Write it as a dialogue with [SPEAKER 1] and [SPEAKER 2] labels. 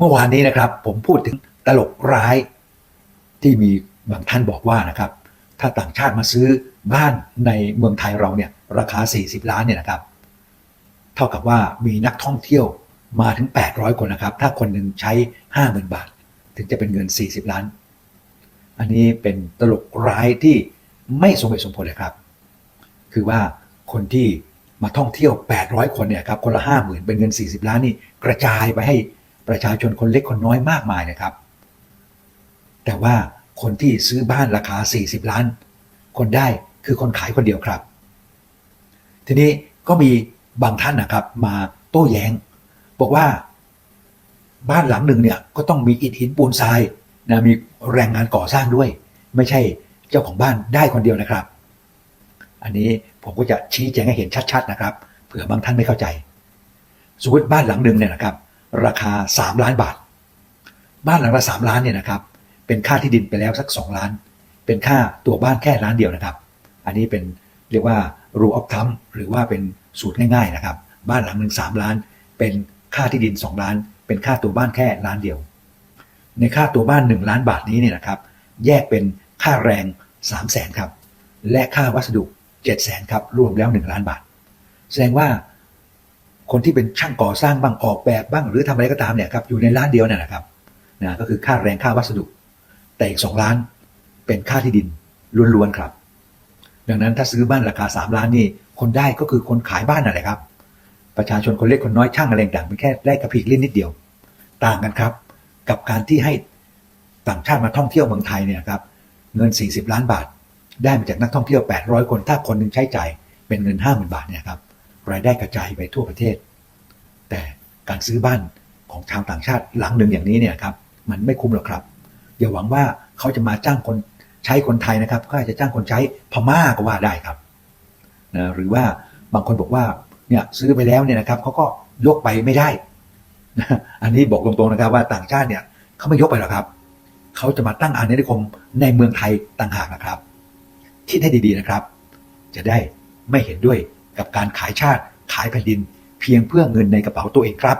[SPEAKER 1] เมื่อวานนี้นะครับผมพูดถึงตลกร้ายที่มีบางท่านบอกว่านะครับ ถ้าต่างชาติมาซื้อบ้านในเมืองไทยเราเนี่ยราคา 40 ล้านเนี่ยนะครับ เท่ากับว่ามีนักท่องเที่ยวมาถึง 800 คนนะครับ ถ้าคนหนึ่งใช้ 50,000 บาท ถึงจะเป็นเงิน 40 ล้าน อันนี้เป็นตลกร้ายที่ไม่สมเหตุสมผลเลยครับ คือว่าคนที่มาท่องเที่ยว 800 คนเนี่ยครับคนละ 50,000 เป็นเงิน 40 ล้านนี่กระจายไปให้ ประชาชนคนเล็กคนน้อยมากมายนะครับ แต่ว่าคนที่ซื้อบ้านราคา 40 ล้าน คนได้คือคนขายคนเดียวครับ ทีนี้ก็มีบางท่านนะครับ มาโต้แย้ง บอกว่าบ้านหลังหนึ่งเนี่ยก็ต้องมีอิฐหินปูนทรายนะมีแรงงานก่อสร้างด้วย ไม่ใช่เจ้าของบ้านได้คนเดียวนะครับ อันนี้ผมก็จะชี้แจงให้เห็นชัด ๆ นะครับเผื่อบางท่านไม่เข้าใจสมมติบ้านหลังหนึ่งเนี่ยนะครับ ราคา 3 ล้านบาท บ้านหลังละ3ล้านเนี่ยนะครับเป็นค่าที่ดินไปแล้วสัก 2 ล้าน เป็นค่าตัวบ้านแค่ล้านเดียวนะครับ อันนี้เป็นเรียกว่า rule of thumb หรือว่าเป็นสูตรง่ายๆนะครับ บ้านหลังหนึ่ง3ล้าน เป็นค่าที่ดิน 2 ล้าน เป็นค่าตัวบ้านแค่ล้านเดียว ในค่าตัวบ้าน 1 ล้านบาทนี้เนี่ยนะครับแยกเป็นค่าแรง3 0 0แสนครับและค่าวัสดุ7 0 0แสนครับรวมแล้ว 1 ล้านบาท แสดงว่า คนที่เป็นช่างก่อสร้างบ้างออกแบบบ้าง หรือทำอะไรก็ตามเนี่ยครับอยู่ในล้านเดียวเนี่ยนะครับนะก็คือค่าแรงค่าวัสดุ แต่อีก2ล้านเป็นค่าที่ดินล้วนๆครับ ดังนั้นถ้าซื้อบ้านราคา 3 ล้านนี่คนได้ก็คือคนขายบ้านนั่นแหละครับ ประชาชนคนเล็กคนน้อยช่างอะไรต่างเป็นแค่แลกกระพีกเล่นนิดเดียว ต่างกันครับ กับการที่ให้ต่างชาติมาท่องเที่ยวเมืองไทยเนี่ยครับเงิน 40 ล้านบาท ได้มาจากนักท่องเที่ยว 800 คน ถ้าคนหนึงใช้จ่ายเป็นเงิน 50,000 บาทเนี่ยครับ รายได้กระจายไปทั่วประเทศ แต่การซื้อบ้านของชาวต่างชาติหลังหนึ่งอย่างนี้เนี่ยครับมันไม่คุ้มหรอกครับอย่าหวังว่าเขาจะมาจ้างคนใช้คนไทยนะครับเขาอาจจะจ้างคนใช้พม่าก็ว่าได้ครับนะหรือว่าบางคนบอกว่าเนี่ยซื้อไปแล้วเนี่ยนะครับเขาก็ยกไปไม่ได้นะอันนี้บอกตรงๆนะครับว่าต่างชาติเนี่ยเขาไม่ยกไปหรอกครับเขาจะมาตั้งอาณานิคมในเมืองไทยต่างหากนะครับคิดให้ดีๆนะครับ จะได้ไม่เห็นด้วย กับการขายชาติขายแผ่นดิน เพียงเพื่อเงินในกระเป๋าตัวเองครับ